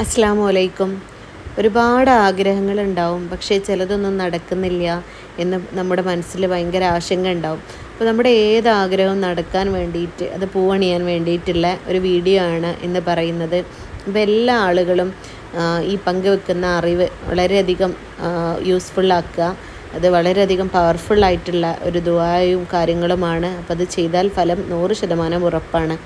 അസ്സാം വലൈക്കും ഒരുപാട് ആഗ്രഹങ്ങളുണ്ടാവും പക്ഷേ ചിലതൊന്നും നടക്കുന്നില്ല എന്ന് നമ്മുടെ മനസ്സിൽ ഭയങ്കര ആശങ്ക ഉണ്ടാവും അപ്പോൾ നമ്മുടെ ഏത് ആഗ്രഹവും നടക്കാൻ വേണ്ടിയിട്ട് അത് പൂവണിയാൻ വേണ്ടിയിട്ടുള്ള ഒരു വീഡിയോ ആണ് എന്ന് പറയുന്നത്. അപ്പോൾ എല്ലാ ആളുകളും ഈ പങ്കുവെക്കുന്ന അറിവ് വളരെയധികം യൂസ്ഫുള്ളാക്കുക അത് വളരെയധികം പവർഫുള്ളായിട്ടുള്ള ഒരു ദുആയും കാര്യങ്ങളുമാണ്. അപ്പോൾ അത് ചെയ്താൽ ഫലം നൂറ് ശതമാനം ഉറപ്പാണ്.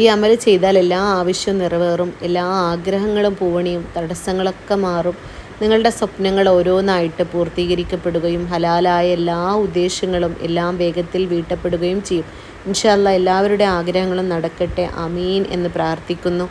ഈ അമൽ ചെയ്താൽ എല്ലാ ആവശ്യവും നിറവേറും എല്ലാ ആഗ്രഹങ്ങളും പൂവണിയും തടസ്സങ്ങളൊക്കെ മാറും. നിങ്ങളുടെ സ്വപ്നങ്ങൾ ഓരോന്നായിട്ട് പൂർത്തീകരിക്കപ്പെടുകയും ഹലാലായ എല്ലാ ഉദ്ദേശങ്ങളും എല്ലാം വേഗത്തിൽ വീട്ടപ്പെടുകയും ചെയ്യും. ഇൻഷല്ല എല്ലാവരുടെ ആഗ്രഹങ്ങളും നടക്കട്ടെ. അമീൻ എന്ന് പ്രാർത്ഥിക്കുന്നു.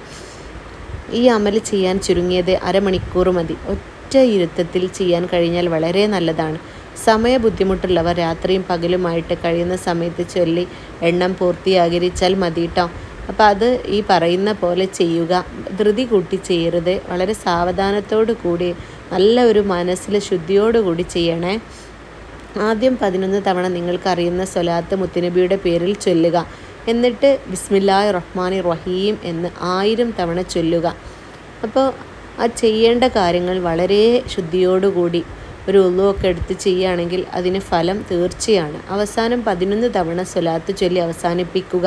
ഈ അമൽ ചെയ്യാൻ ചുരുങ്ങിയത് അരമണിക്കൂർ മതി. ഒറ്റ ഇരുത്തത്തിൽ ചെയ്യാൻ കഴിഞ്ഞാൽ വളരെ നല്ലതാണ്. സമയ ബുദ്ധിമുട്ടുള്ളവർ രാത്രിയും പകലുമായിട്ട് കഴിയുന്ന സമയത്ത് ചൊല്ലി എണ്ണം പൂർത്തിയാകരിച്ചാൽ മതി കേട്ടോ അപ്പോൾ അത് ഈ പറയുന്ന പോലെ ചെയ്യുക. ധൃതി കൂട്ടി ചെയ്യരുത്. വളരെ സാവധാനത്തോടു കൂടി നല്ല ഒരു മനസ്സിൽ ശുദ്ധിയോടുകൂടി ചെയ്യണേ. ആദ്യം പതിനൊന്ന് തവണ നിങ്ങൾക്കറിയുന്ന സ്വലാത്ത് മുത്തുനബിയുടെ പേരിൽ ചൊല്ലുക. എന്നിട്ട് ബിസ്മില്ലാഹി റഹ്മാനി റഹീം എന്ന് ആയിരം തവണ ചൊല്ലുക. അപ്പോൾ ആ ചെയ്യേണ്ട കാര്യങ്ങൾ വളരെ ശുദ്ധിയോടുകൂടി ഒരു ഉള്ളുവൊക്കെ എടുത്ത് ചെയ്യുകയാണെങ്കിൽ അതിന് ഫലം തീർച്ചയാണ്. അവസാനം പതിനൊന്ന് തവണ സ്വലാത്ത് ചൊല്ലി അവസാനിപ്പിക്കുക.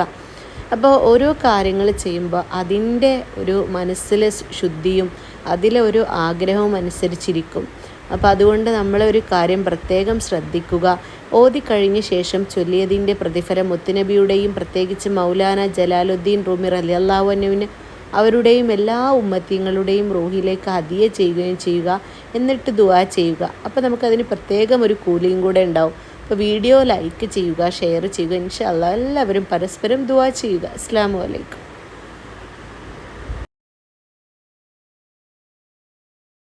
അപ്പോൾ ഓരോ കാര്യങ്ങൾ ചെയ്യുമ്പോൾ അതിന്റെ ഒരു മനസ്സിലെ ശുദ്ധിയും അതിലെ ഒരു ആഗ്രഹവും അനുസരിച്ചിരിക്കും. അപ്പോൾ അതുകൊണ്ട് നമ്മളൊരു കാര്യം പ്രത്യേകം ശ്രദ്ധിക്കുക. ഓതിക്കഴിഞ്ഞ ശേഷം ചൊല്ലിയതിന്റെ പ്രതിഫലം മുത്തുനബിയുടെയും പ്രത്യേകിച്ച് മൗലാന ജലാലുദ്ദീൻ റൂമിർ അലി അള്ളാഹുനുവിന് അവരുടെയും എല്ലാ ഉമ്മത്തിങ്ങളുടെയും റൂഹിലേക്ക് ഹതിയ ചെയ്യുകയും ചെയ്യുക. എന്നിട്ട് ദുവാ ചെയ്യുക. അപ്പോൾ നമുക്കതിന് പ്രത്യേകം ഒരു കൂലിയും കൂടെ ഉണ്ടാവും. അപ്പോൾ വീഡിയോ ലൈക്ക് ചെയ്യുക ഷെയർ ചെയ്യുക ഇൻഷാല്ല എല്ലാവരും പരസ്പരം ദുവാ ചെയ്യുക. അസ്സാം വലൈക്കും